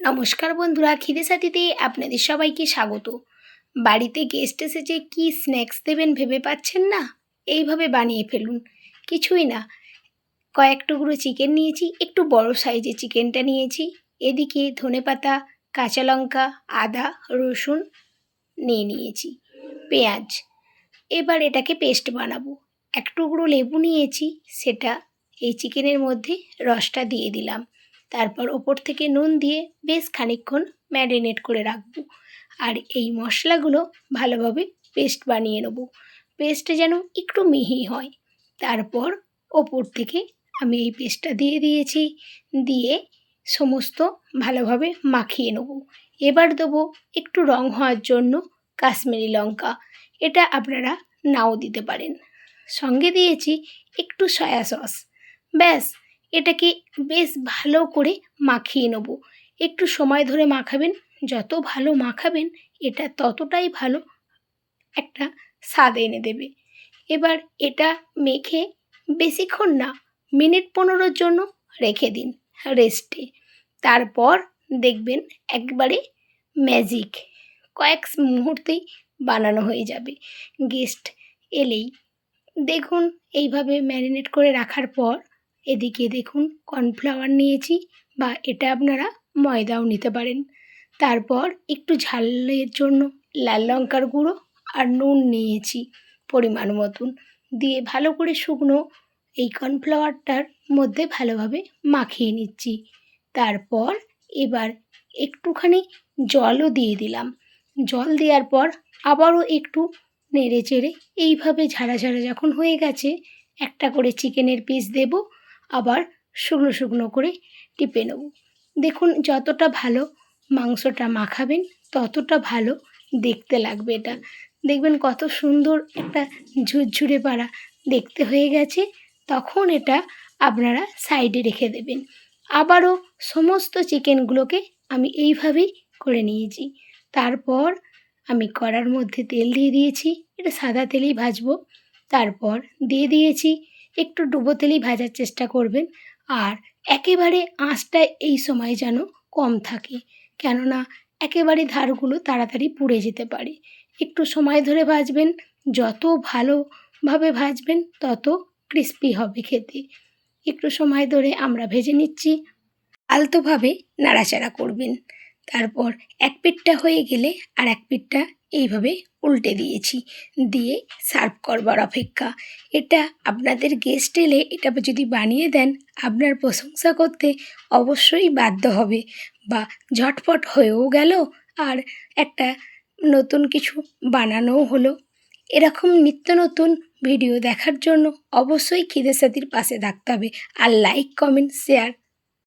নমস্কার বন্ধুরা খিদে সাথীতে আপনাদের সবাইকে স্বাগত। বাড়িতে গেস্ট এসেছে, কি স্ন্যাক্স দেবেন ভেবে পাচ্ছেন না? এইভাবে বানিয়ে ফেলুন। কিছুই না। কয়েক টুকরো চিকেন নিয়েছি, একটু বড় সাইজের চিকেনটা নিয়েছি। এদিকে ধনেপাতা কাঁচা লঙ্কা, আদা, রসুন নিয়ে নিয়েছি, পেঁয়াজ। এবার এটাকে পেস্ট বানাবো। এক টুকরো লেবু নিয়েছি, সেটা এই চিকেনের মধ্যে রসটা দিয়ে দিলাম। তারপর ওপর থেকে নুন দিয়ে বেশ খানিকক্ষণ ম্যারিনেট করে রাখব। আর এই মশলাগুলো ভালোভাবে পেস্ট বানিয়ে নেব। পেস্টটা যেন একটু মিহি হয়। তারপর ওপর থেকে আমি এই পেস্টটা দিয়ে দিয়েছি। দিয়ে সমস্ত ভালোভাবে মাখিয়ে নেব। এবার দেবো একটু রং হওয়ার জন্য কাশ্মীরি লঙ্কা। এটা আপনারা নাও দিতে পারেন। সঙ্গে দিয়েছি একটু সয়া সস। ব্যাস এটাকে বেশ ভালো করে মাখিয়ে নেব। একটু সময় ধরে মাখাবেন, যত ভালো মাখাবেন এটা ততটাই ভালো একটা স্বাদ এনে দেবে। এবার এটা মেখে বেশিক্ষণ না, মিনিট পনেরোর জন্য রেখে দিন রেস্টে। তারপর দেখবেন একবারে ম্যাজিক কয়েক মুহূর্তেই বানানো হয়ে যাবে। গেস্ট এলেই দেখুন এইভাবে ম্যারিনেট করে রাখার পর এদিকে দেখুন কর্নফ্লাওয়ার নিয়েছি বা এটা আপনারা ময়দাও নিতে পারেন। তারপর একটু ঝালের জন্য লাল লঙ্কার গুঁড়ো আর নুন নিয়েছি পরিমাণ মতন। দিয়ে ভালো করে শুকনো এই কর্নফ্লাওয়ারটার মধ্যে ভালোভাবে মাখিয়ে নিচ্ছি। তারপর এবার একটুখানি জলও দিয়ে দিলাম। জল দেওয়ার পর আবারও একটু নেড়ে চেড়ে এইভাবে ঝাড়া ঝাড়া যখন হয়ে গেছে, একটা করে চিকেনের পিস দেব আবার শুকনো শুকনো করে টিপে নেব। দেখুন, যতটা ভালো মাংসটা মাখাবেন, ততটা ভালো দেখতে লাগবে এটা। দেখবেন কত সুন্দর একটা ঝুরঝুরে পাড়া দেখতে হয়ে গেছে, তখন এটা আপনারা সাইডে রেখে দেবেন। আবারও সমস্ত চিকেনগুলোকে আমি এইভাবেই করে নিয়েছি। তারপর আমি কড়ার মধ্যে তেল দিয়ে দিয়েছি, এটা সাদা তেলেই ভাজবো। তারপর দিয়ে দিয়েছি একটু ডুবো তেলেই ভাজার চেষ্টা করবেন। আর একেবারে আঁচটা এই সময় যেন কম থাকে, কেননা একেবারে ধারগুলো তাড়াতাড়ি পুড়ে যেতে পারে। একটু সময় ধরে ভাজবেন, যত ভালোভাবে ভাজবেন, তত ক্রিস্পি হবে খেতে। একটু সময় ধরে আমরা ভেজে নিচ্ছি, আলতোভাবে নাড়াচাড়া করবেন। তারপর এক পিঠটা হয়ে গেলে আর এক পিঠটা এইভাবে উল্টে দিয়েছি। দিয়ে সার্ভ করবার অপেক্ষা। এটা আপনাদের গেস্ট এলে এটা যদি বানিয়ে দেন, আপনার প্রশংসা করতে অবশ্যই বাধ্য হবে। বা ঝটপট হয়েও গেল আর একটা নতুন কিছু বানানোও হলো। এরকম নিত্য নতুন ভিডিও দেখার জন্য অবশ্যই খিদে সাথীর পাশে থাকতে হবে। আর লাইক কমেন্ট শেয়ার